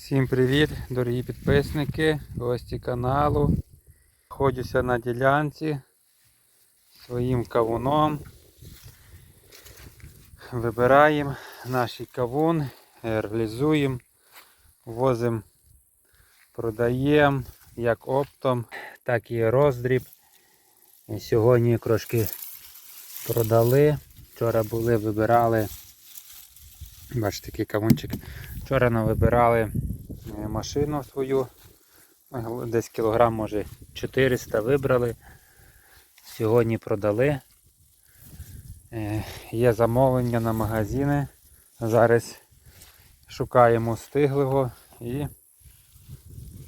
Всім привіт, дорогі підписники, гості каналу. Ходюся на ділянці своїм кавуном. Вибираємо наш кавун, реалізуємо, возимо, продаємо як оптом, так і роздріб. Сьогодні трошки продали. Вчора були, вибирали. Бачите, такий кавунчик. Вчора нам вибирали е, машину свою. Ой, Десь кілограм, може 400 вибрали. Сьогодні продали. Е, Є замовлення на магазини. Зараз шукаємо стиглого і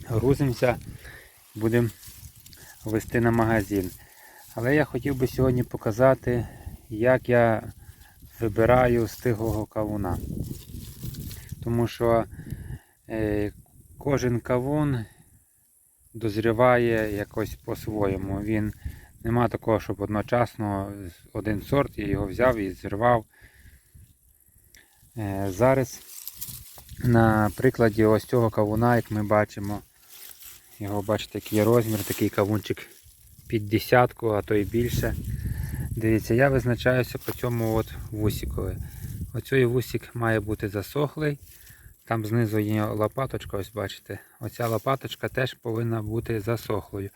грузимося, будемо вести на магазин. Але я хотів би сьогодні показати, як я вибираю стиглого кавуна. Тому що е, кожен кавун дозріває якось по-своєму. Він нема такого, щоб одночасно один сорт я його взяв і зірвав. Е, зараз на прикладі ось цього кавуна, як ми бачимо, його бачите, який розмір, такий кавунчик під десятку, а то й більше. Дивіться, я визначаюся по цьому от вусікові. Оцей вусік має бути засохлий. Там знизу є лопаточка, ось бачите. Оця лопаточка теж повинна бути засохлою.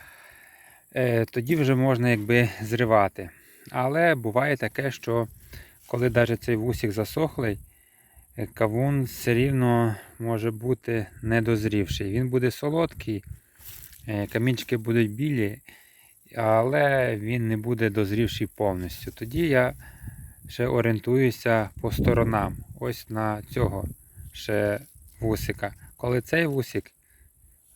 Е, тоді вже можна якби зривати. Але буває таке, що коли навіть цей вусік засохлий, е, кавун все рівно може бути недозрівший. Він буде солодкий, е, камінчики будуть білі, але він не буде дозрівший повністю. Тоді я ще орієнтуюся по сторонам. Ось на цього ще вусика. Коли цей вусик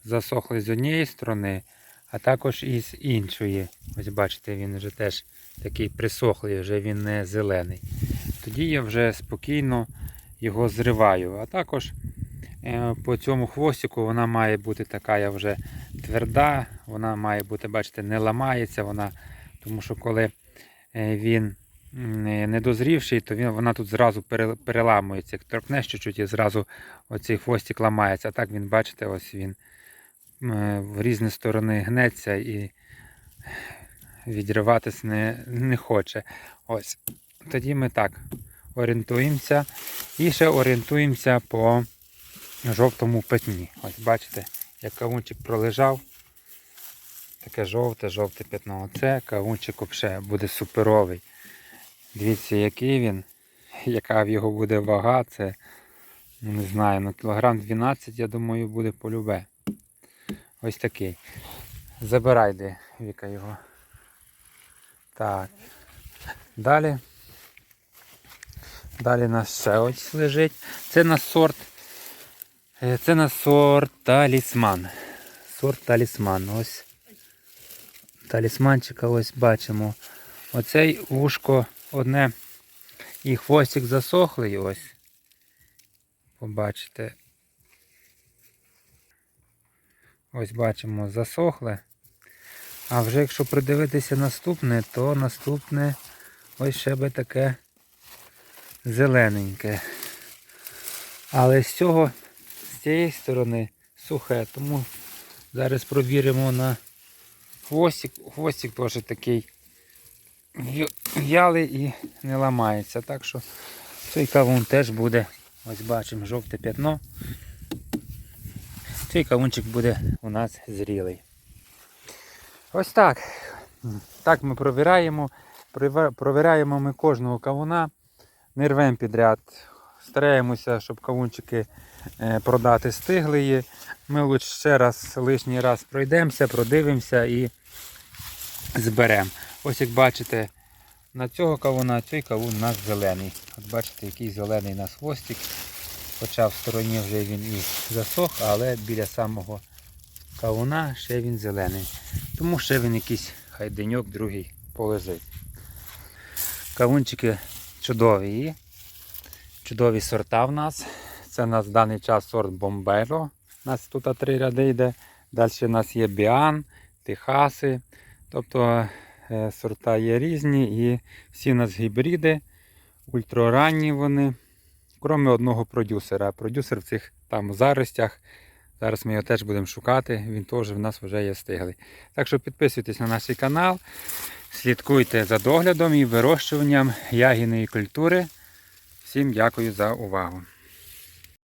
засохлий з однієї сторони, а також і з іншої. Ось бачите, він вже теж такий присохлий, вже він не зелений. Тоді я вже спокійно його зриваю. А також е, по цьому хвостику вона має бути така вже тверда, вона має бути, бачите, не ламається вона, тому що коли е, він недозрівший, то він, вона тут зразу переламується. Як торкнеш чуть-чуть і зразу оцей хвостик ламається. А так він, бачите, ось він в різні сторони гнеться і відриватись не, не хоче. Ось. Тоді ми так орієнтуємося. І ще орієнтуємося по жовтому пятні. Ось бачите, як кавунчик пролежав. Таке жовте, жовте пятно. Оце кавунчик взагалі буде суперовий. Дивіться, який він, яка в його буде вага, це ну, не знаю, ну кілограм 12, я думаю, буде полюбе. Ось такий. Забирай де Віка його. Так. Далі. Далі у нас ще ось лежить. Це на сорт. е, Це на сорт талісман. Сорт талісман. Ось. Талісманчика ось бачимо. Оцей вушко одне і хвостик засохлий ось. Побачите. Ось бачимо засохле. А вже якщо придивитися наступне, то наступне ось ще би таке зелененьке. Але з цього, з цієї сторони сухе, тому зараз провіримо на хвостик. Хвостик теж такий в'я- в'ялий і не ламається. Так що цей кавун теж буде, ось бачимо, жовте п'ятно. Цей кавунчик буде у нас зрілий. Ось так. Так ми провіряємо. Провіряємо ми кожного кавуна. Не рвемо підряд. Стараємося, щоб кавунчики е, продати стиглі. Ми ще раз лишній раз пройдемося, продивимося і зберемо. Ось як бачите, на цього кавуна, цей кавун у нас зелений. От бачите, який зелений у нас хвостик. Хоча в стороні вже він і засох, але біля самого кавуна ще він зелений. Тому ще він якийсь хай другий полежить. Кавунчики чудові. Чудові сорта в нас. Це у нас в даний час сорт Бомберо. У нас тут три ряди йде. Далі у нас є Біан, Техаси. Тобто сорта є різні і всі у нас гібриди, ультраранні вони. Крім одного продюсера. Продюсер в цих там заростях. Зараз ми його теж будемо шукати, він теж в нас вже є стиглий. Так що підписуйтесь на наш канал, слідкуйте за доглядом і вирощуванням ягідної культури. Всім дякую за увагу.